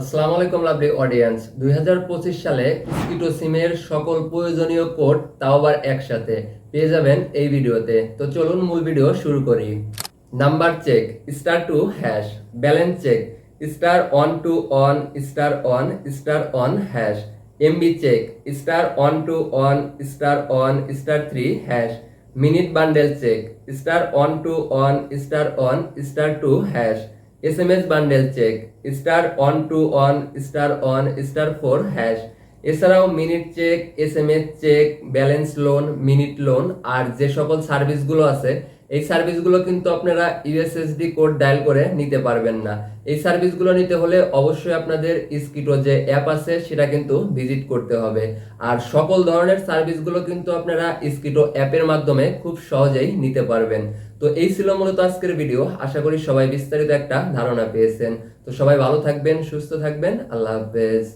আসসালামু আলাইকুম lovely audience দুই হাজার পঁচিশ সালে স্কিটো সিমের সকল প্রয়োজনীয় কোড তাও আবার একসাথে পেয়ে যাবেন এই ভিডিওতে। তো চলুন মূল ভিডিও শুরু করি। Number check star two hash balance check star one two one star one star one hash MB check star one two one star one star three hash minute bundle check star one two one star one star two hash S M S bundle check star one two one star one star four hash এছাড়াও minute check S M S check balance loan minute loan আর যে সকল সার্ভিসগুলো আছে এই সার্ভিসগুলো কিন্তু আপনারা USSD code dial করে নিতে পারবেন না। এই সার্ভিসগুলো নিতে হলে অবশ্যই আপনাদের স্কিটো যে অ্যাপ আছে, সেটা কিন্তু ভিজিট করতে হবে। আর সকল ধরনের সার্ভিসগুলো কিন্তু আপনারা স্কিটো অ্যাপের মাধ্যমে খুব সহজেই নিতে পারবেন। তো এই ছিল মূলত আজকের ভিডিও আশা করি সবাই বিস্তারিত একটা ধারণা পেয়েছেন। তো সবাই ভালো থাকবেন, সুস্থ থাকবেন। আল্লাহ হাফেজ।